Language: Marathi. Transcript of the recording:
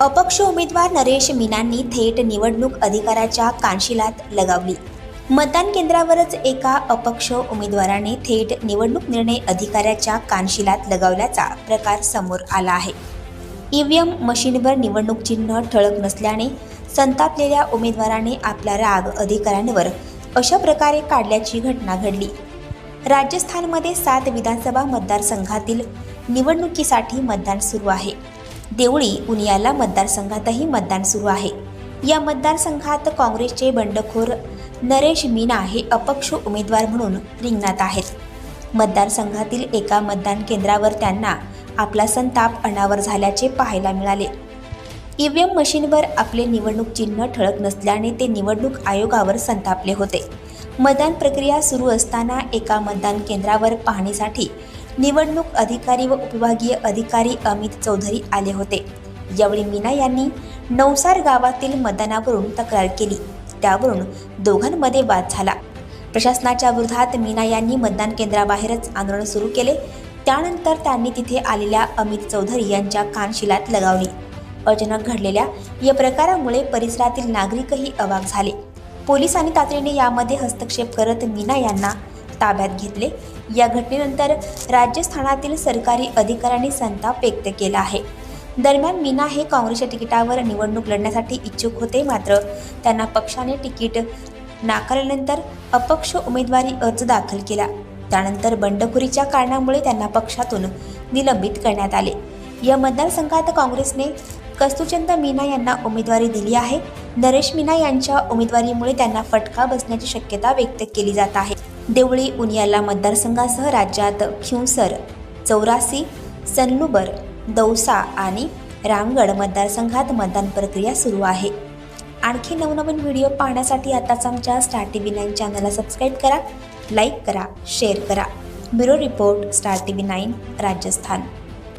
अपक्ष उमेदवार नरेश मीनांनी थेट निवडणूक अधिकाऱ्याच्या कानशिलात लगावली. मतदान केंद्रावरच एका अपक्ष उमेदवाराने थेट निवडणूक निर्णय अधिकाऱ्याच्या कानशिलात लगावल्याचा प्रकार समोर आला आहे. ईव्हीएम मशीनवर निवडणूक चिन्ह ठळक नसल्याने संतापलेल्या उमेदवाराने आपला राग अधिकाऱ्यांवर अशा प्रकारे काढल्याची घटना घडली. राजस्थानमध्ये सात विधानसभा मतदारसंघातील निवडणुकीसाठी मतदान सुरू आहे. देवळी उनियाला मतदारसंघातही मतदान सुरू आहे. या मतदारसंघात काँग्रेसचे बंडखोर नरेश मीना हे अपक्ष उमेदवार म्हणून रिंगणात आहेत. मतदारसंघातील एका मतदान केंद्रावर त्यांना आपला संताप अनावर झाल्याचे पाहायला मिळाले. ईव्हीएम मशीनवर आपले निवडणूक चिन्ह ठळक नसल्याने ते निवडणूक आयोगावर संतापले होते. मतदान प्रक्रिया सुरू असताना एका मतदान केंद्रावर पाहणीसाठी निवडणूक अधिकारी व उपविभागीय अधिकारी अमित चौधरी आले होते. यावेळी मीना यांनी नवसार गावातील मतदानावरून तक्रार केली. त्यावरून दोघांमध्ये वाद झाला. प्रशासनाच्या विरोधात मीना यांनी मतदान केंद्राबाहेरच आंदोलन सुरू केले. त्यानंतर त्यांनी तिथे आलेल्या अमित चौधरी यांच्या कानशिलात लगावली. अचानक घडलेल्या या प्रकारामुळे परिसरातील नागरिकही अवाक झाले. पोलिसांनी तातडीने यामध्ये हस्तक्षेप करत मीना यांना ताब्यात घेतले. या घटनेनंतर राजस्थानातील सरकारी अधिकाऱ्यांनी संताप व्यक्त केला आहे. दरम्यान मीना हे काँग्रेसच्या तिकिटावर निवडणूक लढण्यासाठी इच्छुक होते. मात्र त्यांना पक्षाने तिकीट नाकारल्यानंतर अपक्ष उमेदवारी अर्ज दाखल केला. त्यानंतर बंडखोरीच्या कारणामुळे त्यांना पक्षातून निलंबित करण्यात आले. या मतदारसंघात काँग्रेसने कस्तुचंद मीना यांना उमेदवारी दिली आहे. नरेश मीना यांच्या उमेदवारीमुळे त्यांना फटका बसण्याची शक्यता व्यक्त केली जात आहे. देवळी उनियाला मतदारसंघासह राज्यात खिवसर चौरासी सनलुबर दौसा आणि रामगड मतदारसंघात मतदान प्रक्रिया सुरू आहे. आणखी नवनवीन व्हिडिओ पाहण्यासाठी आताच आमच्या स्टार टी व्ही नाईन चॅनलला सबस्क्राईब करा लाईक करा शेअर करा. Bureau report Star T V nine Rajasthan.